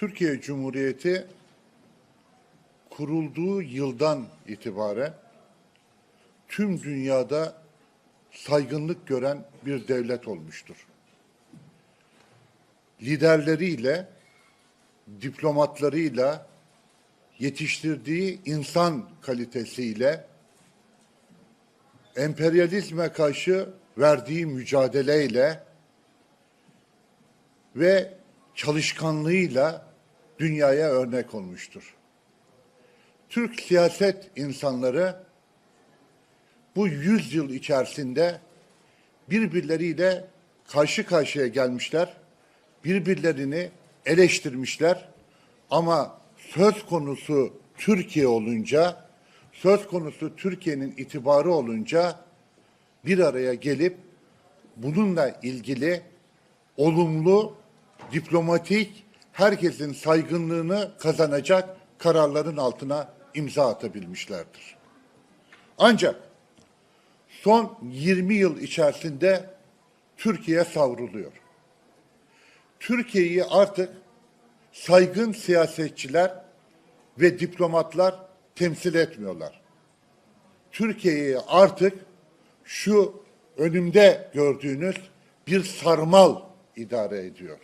Türkiye Cumhuriyeti kurulduğu yıldan itibaren tüm dünyada saygınlık gören bir devlet olmuştur. Liderleriyle, diplomatlarıyla, yetiştirdiği insan kalitesiyle, emperyalizme karşı verdiği mücadeleyle ve çalışkanlığıyla dünyaya örnek olmuştur. Türk siyaset insanları bu yüzyıl içerisinde birbirleriyle karşı karşıya gelmişler, birbirlerini eleştirmişler ama söz konusu Türkiye olunca, söz konusu Türkiye'nin itibarı olunca bir araya gelip bununla ilgili olumlu, diplomatik, herkesin saygınlığını kazanacak kararların altına imza atabilmişlerdir. Ancak son 20 yıl içerisinde Türkiye savruluyor. Türkiye'yi artık saygın siyasetçiler ve diplomatlar temsil etmiyorlar. Türkiye'yi artık şu önümde gördüğünüz bir sarmal idare ediyor.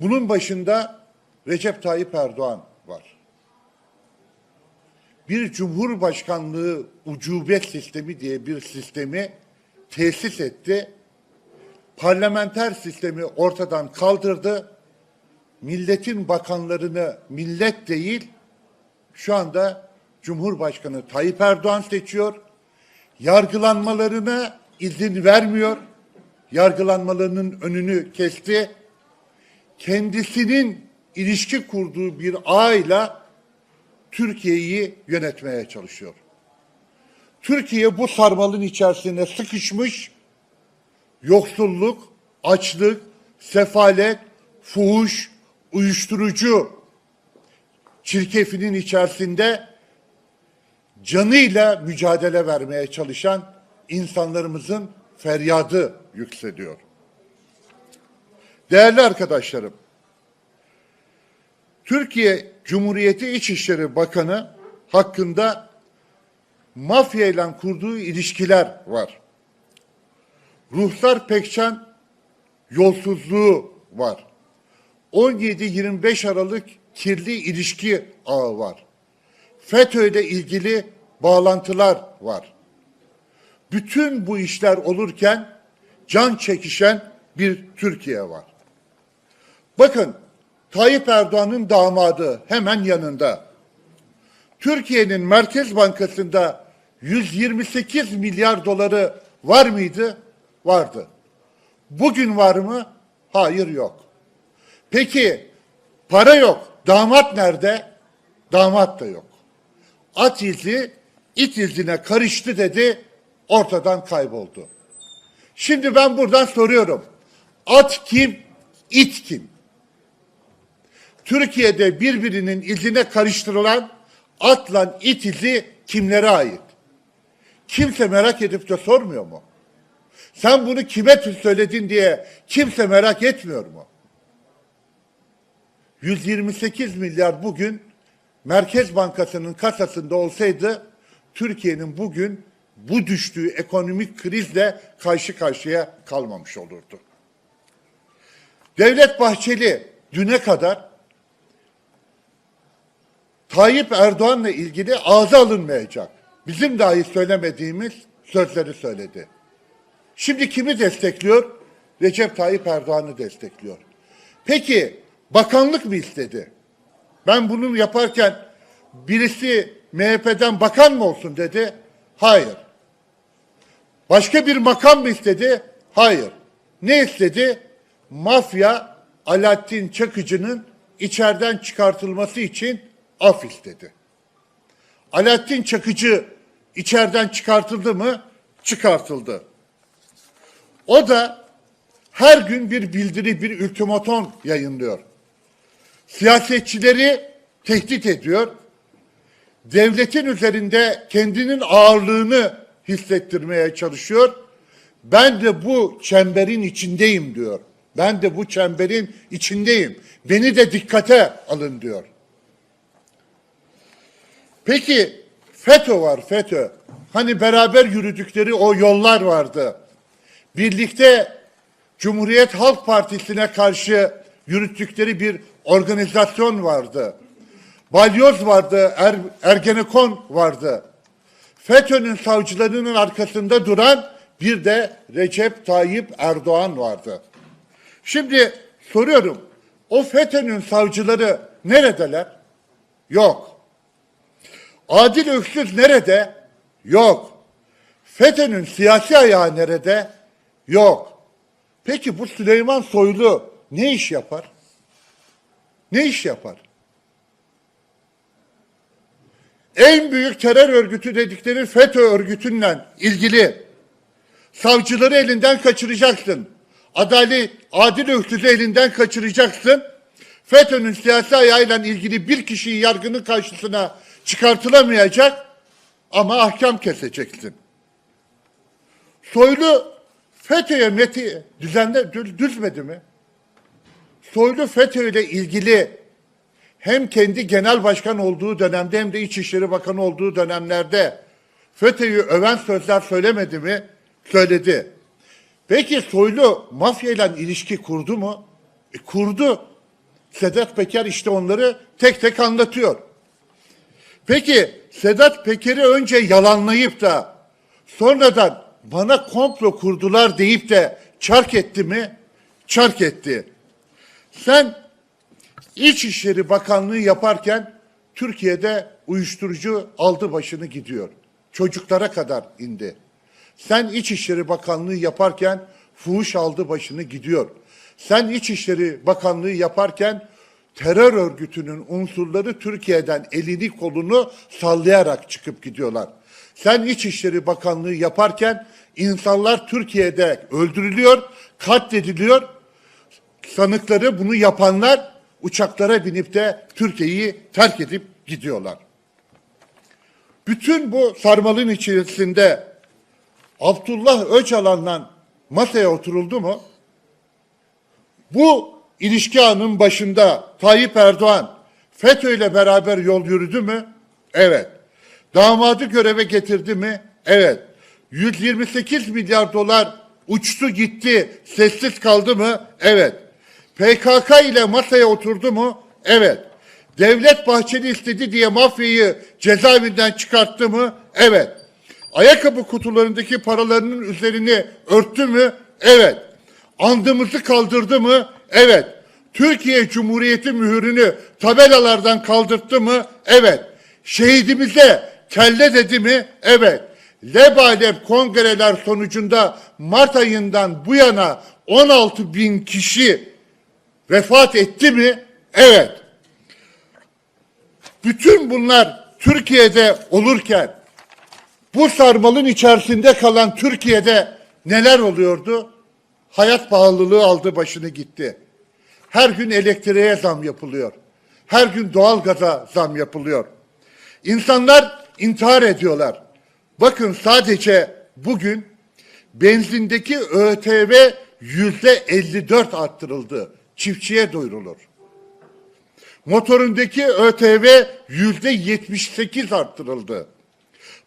Bunun başında Recep Tayyip Erdoğan var. Bir cumhurbaşkanlığı ucubet sistemi diye bir sistemi tesis etti. Parlamenter sistemi ortadan kaldırdı. Milletin bakanlarını millet değil, şu anda Cumhurbaşkanı Tayyip Erdoğan seçiyor. Yargılanmalarına izin vermiyor. Yargılanmalarının önünü kesti. Kendisinin ilişki kurduğu bir ağıyla Türkiye'yi yönetmeye çalışıyor. Türkiye bu sarmalın içerisine sıkışmış, yoksulluk, açlık, sefalet, fuhuş, uyuşturucu çirkefinin içerisinde canıyla mücadele vermeye çalışan insanlarımızın feryadı yükseliyor. Değerli arkadaşlarım, Türkiye Cumhuriyeti İçişleri Bakanı hakkında mafya ile kurduğu ilişkiler var. Ruhsar Pekcan yolsuzluğu var. 17-25 Aralık kirli ilişki ağı var. FETÖ ilgili bağlantılar var. Bütün bu işler olurken can çekişen bir Türkiye var. Bakın Tayyip Erdoğan'ın damadı hemen yanında. Türkiye'nin Merkez Bankası'nda 128 milyar doları var mıydı? Vardı. Bugün var mı? Hayır yok. Peki para yok. Damat nerede? Damat da yok. At izi it izine karıştı dedi. Ortadan kayboldu. Şimdi ben buradan soruyorum. At kim? İt kim? Türkiye'de birbirinin izine karıştırılan atla it izi kimlere ait? Kimse merak edip de sormuyor mu? Sen bunu kime söyledin diye kimse merak etmiyor mu? 128 milyar bugün Merkez Bankası'nın kasasında olsaydı Türkiye'nin bugün bu düştüğü ekonomik krizle karşı karşıya kalmamış olurdu. Devlet Bahçeli düne kadar Tayyip Erdoğan'la ilgili ağza alınmayacak. Bizim dahi söylemediğimiz sözleri söyledi. Şimdi kimi destekliyor? Recep Tayyip Erdoğan'ı destekliyor. Peki bakanlık mı istedi? Ben bunu yaparken birisi MHP'den bakan mı olsun dedi? Hayır. Başka bir makam mı istedi? Hayır. Ne istedi? Mafya Alaaddin Çakıcı'nın içeriden çıkartılması için af istedi. Alaaddin Çakıcı içeriden çıkartıldı mı? Çıkartıldı. O da her gün bir bildiri, bir ultimaton yayınlıyor. Siyasetçileri tehdit ediyor. Devletin üzerinde kendinin ağırlığını hissettirmeye çalışıyor. Ben de bu çemberin içindeyim diyor. Ben de bu çemberin içindeyim. Beni de dikkate alın diyor. Peki FETÖ var FETÖ. Hani beraber yürüdükleri o yollar vardı. Birlikte Cumhuriyet Halk Partisi'ne karşı yürüttükleri bir organizasyon vardı. Balyoz vardı, er, Ergenekon vardı. FETÖ'nün savcılarının arkasında duran bir de Recep Tayyip Erdoğan vardı. Şimdi soruyorum, o FETÖ'nün savcıları neredeler? Yok. Adil Öksüz nerede? Yok. FETÖ'nün siyasi ayağı nerede? Yok. Peki bu Süleyman Soylu ne iş yapar? Ne iş yapar? En büyük terör örgütü dedikleri FETÖ örgütünle ilgili savcıları elinden kaçıracaksın. Adalet, adil öksüzü elinden kaçıracaksın. FETÖ'nün siyasi ayağıyla ilgili bir kişiyi yargının karşısına çıkartılamayacak ama ahkam keseceksin. Soylu FETÖ'ye meti düzenle düz- düzmedi mi? Soylu FETÖ ile ilgili hem kendi genel başkan olduğu dönemde hem de İçişleri Bakanı olduğu dönemlerde FETÖ'yü öven sözler söylemedi mi? Söyledi. Peki Soylu mafyayla ilişki kurdu mu? E, kurdu. Sedat Peker işte onları tek tek anlatıyor. Peki Sedat Peker'i önce yalanlayıp da sonradan bana komplo kurdular deyip de çark etti mi? Çark etti. Sen İçişleri Bakanlığı yaparken Türkiye'de uyuşturucu aldı başını gidiyor. Çocuklara kadar indi. Sen İçişleri Bakanlığı yaparken fuhuş aldı başını gidiyor. Sen İçişleri Bakanlığı yaparken terör örgütünün unsurları Türkiye'den elini kolunu sallayarak çıkıp gidiyorlar. Sen İçişleri Bakanlığı yaparken insanlar Türkiye'de öldürülüyor, katlediliyor. Sanıkları bunu yapanlar uçaklara binip de Türkiye'yi terk edip gidiyorlar. Bütün bu sarmalın içerisinde Abdullah Öcalan'la masaya oturuldu mu? Bu ilişki ağının başında Tayyip Erdoğan FETÖ ile beraber yol yürüdü mü? Evet. Damadı göreve getirdi mi? Evet. 128 milyar dolar uçtu gitti, sessiz kaldı mı? Evet. PKK ile masaya oturdu mu? Evet. Devlet Bahçeli istedi diye mafyayı cezaevinden çıkarttı mı? Evet. Ayakkabı kutularındaki paralarının üzerini örttü mü? Evet. Andımızı kaldırdı mı? Evet. Türkiye Cumhuriyeti mühürünü tabelalardan kaldırttı mı? Evet. Şehidimize kelle dedi mi? Evet. Lebalep kongreler sonucunda Mart ayından bu yana 16 bin kişi vefat etti mi? Evet. Bütün bunlar Türkiye'de olurken bu sarmalın içerisinde kalan Türkiye'de neler oluyordu? Hayat pahalılığı aldı başını gitti. Her gün elektriğe zam yapılıyor. Her gün doğalgaza zam yapılıyor. İnsanlar intihar ediyorlar. Bakın sadece bugün benzindeki ÖTV yüzde 54 arttırıldı. Çiftçiye duyurulur. Motorundaki ÖTV yüzde 78 arttırıldı.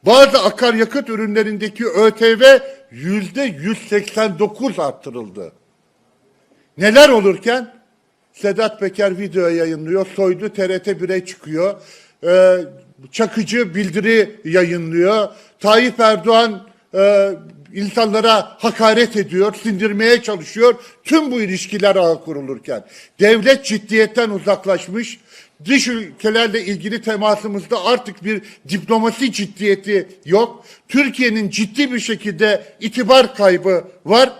Bazı akaryakıt ürünlerindeki ÖTV yüzde 189 arttırıldı. Neler olurken? Sedat Peker video yayınlıyor, Soylu TRT 1'e çıkıyor, ee, Çakıcı bildiri yayınlıyor, Tayyip Erdoğan e, insanlara hakaret ediyor, sindirmeye çalışıyor. Tüm bu ilişkiler ağı kurulurken devlet ciddiyetten uzaklaşmış, dış ülkelerle ilgili temasımızda artık bir diplomasi ciddiyeti yok. Türkiye'nin ciddi bir şekilde itibar kaybı var.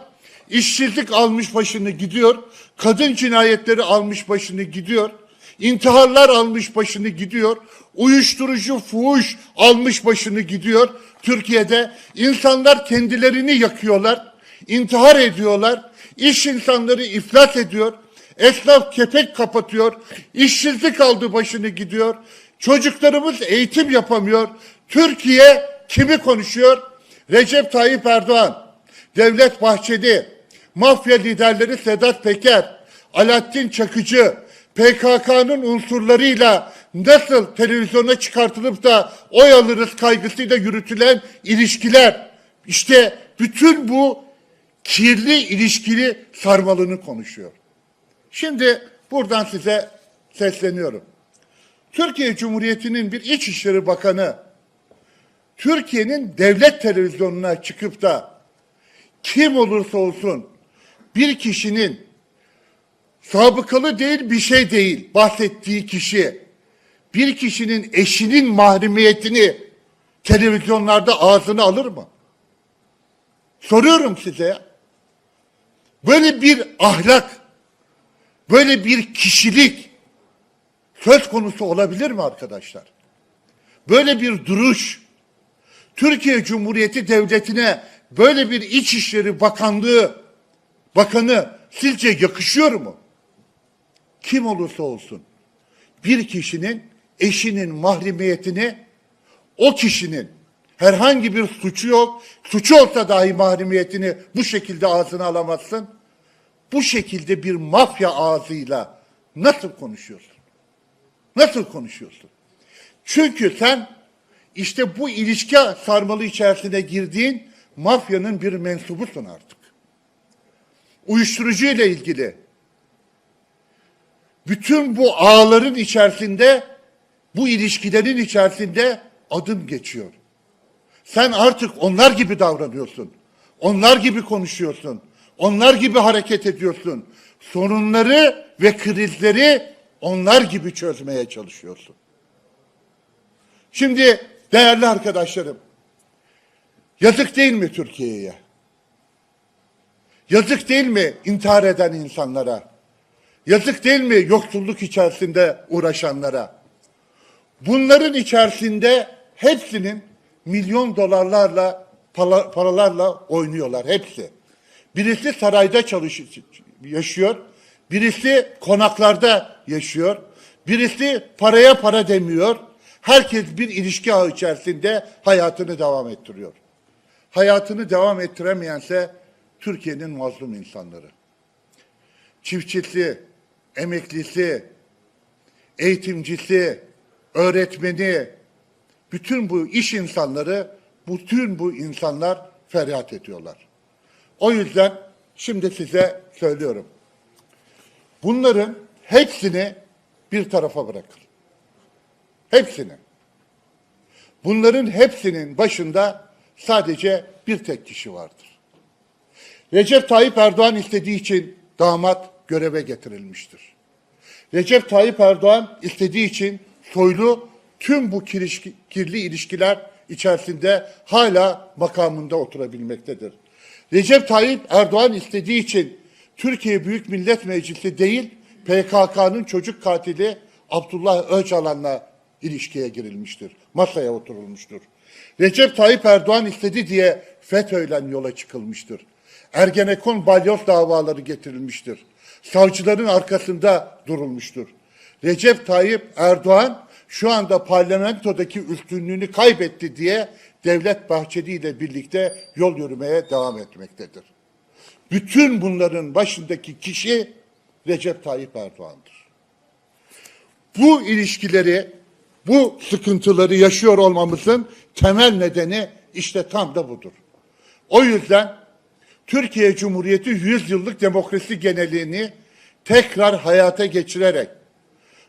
İşsizlik almış başını gidiyor. Kadın cinayetleri almış başını gidiyor. İntiharlar almış başını gidiyor. Uyuşturucu, fuhuş almış başını gidiyor. Türkiye'de insanlar kendilerini yakıyorlar. intihar ediyorlar. İş insanları iflas ediyor. Esnaf kepek kapatıyor. İşsizlik aldı başını gidiyor. Çocuklarımız eğitim yapamıyor. Türkiye kimi konuşuyor? Recep Tayyip Erdoğan, Devlet Bahçeli, mafya liderleri Sedat Peker, Alaaddin Çakıcı, PKK'nın unsurlarıyla nasıl televizyona çıkartılıp da oy alırız kaygısıyla yürütülen ilişkiler, işte bütün bu kirli ilişkili sarmalını konuşuyor. Şimdi buradan size sesleniyorum. Türkiye Cumhuriyeti'nin bir İçişleri Bakanı Türkiye'nin devlet televizyonuna çıkıp da kim olursa olsun bir kişinin sabıkalı değil bir şey değil bahsettiği kişi bir kişinin eşinin mahremiyetini televizyonlarda ağzına alır mı? Soruyorum size ya. Böyle bir ahlak, böyle bir kişilik söz konusu olabilir mi arkadaşlar? Böyle bir duruş, Türkiye Cumhuriyeti Devleti'ne böyle bir İçişleri Bakanlığı bakanı sizce yakışıyor mu? Kim olursa olsun bir kişinin eşinin mahremiyetini o kişinin herhangi bir suçu yok, suçu olsa dahi mahremiyetini bu şekilde ağzına alamazsın. Bu şekilde bir mafya ağzıyla nasıl konuşuyorsun? Nasıl konuşuyorsun? Çünkü sen işte bu ilişki sarmalı içerisine girdiğin mafyanın bir mensubusun artık. Uyuşturucu ile ilgili bütün bu ağların içerisinde, bu ilişkilerin içerisinde adım geçiyor. Sen artık onlar gibi davranıyorsun. Onlar gibi konuşuyorsun. Onlar gibi hareket ediyorsun. Sorunları ve krizleri onlar gibi çözmeye çalışıyorsun. Şimdi değerli arkadaşlarım, yazık değil mi Türkiye'ye? Yazık değil mi intihar eden insanlara? Yazık değil mi yoksulluk içerisinde uğraşanlara? Bunların içerisinde hepsinin milyon dolarlarla paralarla oynuyorlar hepsi. Birisi sarayda çalışıyor, yaşıyor. Birisi konaklarda yaşıyor. Birisi paraya para demiyor. Herkes bir ilişki ağı içerisinde hayatını devam ettiriyor. Hayatını devam ettiremeyense Türkiye'nin mazlum insanları. Çiftçisi, emeklisi, eğitimcisi, öğretmeni, bütün bu iş insanları, bütün bu insanlar feryat ediyorlar. O yüzden şimdi size söylüyorum. Bunların hepsini bir tarafa bırakın. Hepsini. Bunların hepsinin başında sadece bir tek kişi vardır. Recep Tayyip Erdoğan istediği için damat göreve getirilmiştir. Recep Tayyip Erdoğan istediği için soylu tüm bu kirli ilişkiler içerisinde hala makamında oturabilmektedir. Recep Tayyip Erdoğan istediği için Türkiye Büyük Millet Meclisi değil PKK'nın çocuk katili Abdullah Öcalan'la ilişkiye girilmiştir. Masaya oturulmuştur. Recep Tayyip Erdoğan istedi diye FETÖ'yle yola çıkılmıştır. Ergenekon balyoz davaları getirilmiştir. Savcıların arkasında durulmuştur. Recep Tayyip Erdoğan şu anda parlamentodaki üstünlüğünü kaybetti diye Devlet Bahçeli ile birlikte yol yürümeye devam etmektedir. Bütün bunların başındaki kişi Recep Tayyip Erdoğan'dır. Bu ilişkileri, bu sıkıntıları yaşıyor olmamızın temel nedeni işte tam da budur. O yüzden Türkiye Cumhuriyeti 100 yıllık demokrasi geneliğini tekrar hayata geçirerek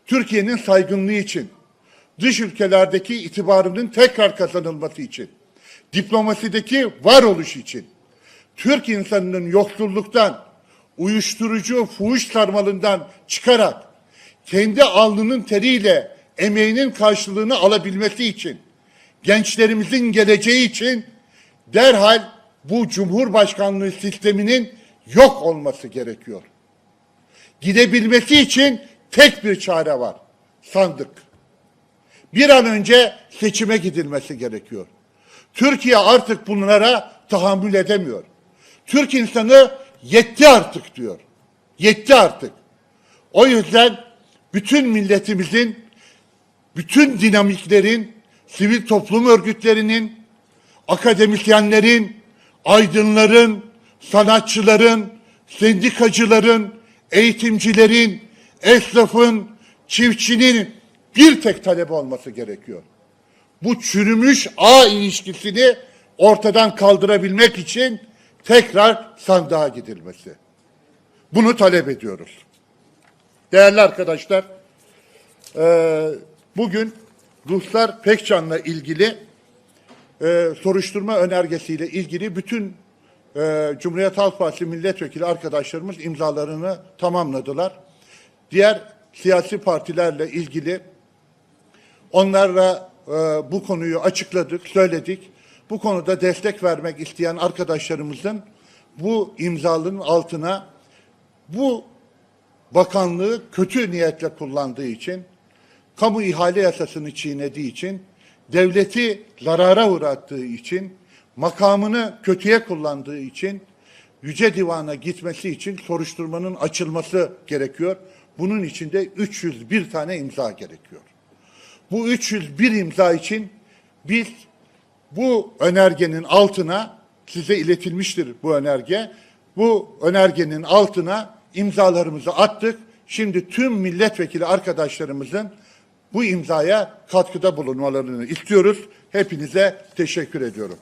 Türkiye'nin saygınlığı için, dış ülkelerdeki itibarının tekrar kazanılması için, diplomasideki varoluş için, Türk insanının yoksulluktan, uyuşturucu, fuhuş sarmalından çıkarak kendi alnının teriyle emeğinin karşılığını alabilmesi için, gençlerimizin geleceği için derhal bu Cumhurbaşkanlığı sisteminin yok olması gerekiyor. Gidebilmesi için tek bir çare var. Sandık. Bir an önce seçime gidilmesi gerekiyor. Türkiye artık bunlara tahammül edemiyor. Türk insanı yetti artık diyor. Yetti artık. O yüzden bütün milletimizin, bütün dinamiklerin, sivil toplum örgütlerinin, akademisyenlerin, aydınların, sanatçıların, sendikacıların, eğitimcilerin, esnafın, çiftçinin bir tek talebi olması gerekiyor. Bu çürümüş ağ ilişkisini ortadan kaldırabilmek için tekrar sandığa gidilmesi. Bunu talep ediyoruz. Değerli arkadaşlar, eee, bugün Ruslar Pekcan'la ilgili e, soruşturma önergesiyle ilgili bütün e, Cumhuriyet Halk Partisi milletvekili arkadaşlarımız imzalarını tamamladılar. Diğer siyasi partilerle ilgili onlarla e, bu konuyu açıkladık, söyledik. Bu konuda destek vermek isteyen arkadaşlarımızın bu imzalının altına bu bakanlığı kötü niyetle kullandığı için, kamu ihale yasasını çiğnediği için, devleti zarara uğrattığı için, makamını kötüye kullandığı için, Yüce Divan'a gitmesi için soruşturmanın açılması gerekiyor. Bunun için de 301 tane imza gerekiyor. Bu 301 imza için biz bu önergenin altına size iletilmiştir bu önerge. Bu önergenin altına imzalarımızı attık. Şimdi tüm milletvekili arkadaşlarımızın bu imzaya katkıda bulunmalarını istiyoruz. Hepinize teşekkür ediyorum.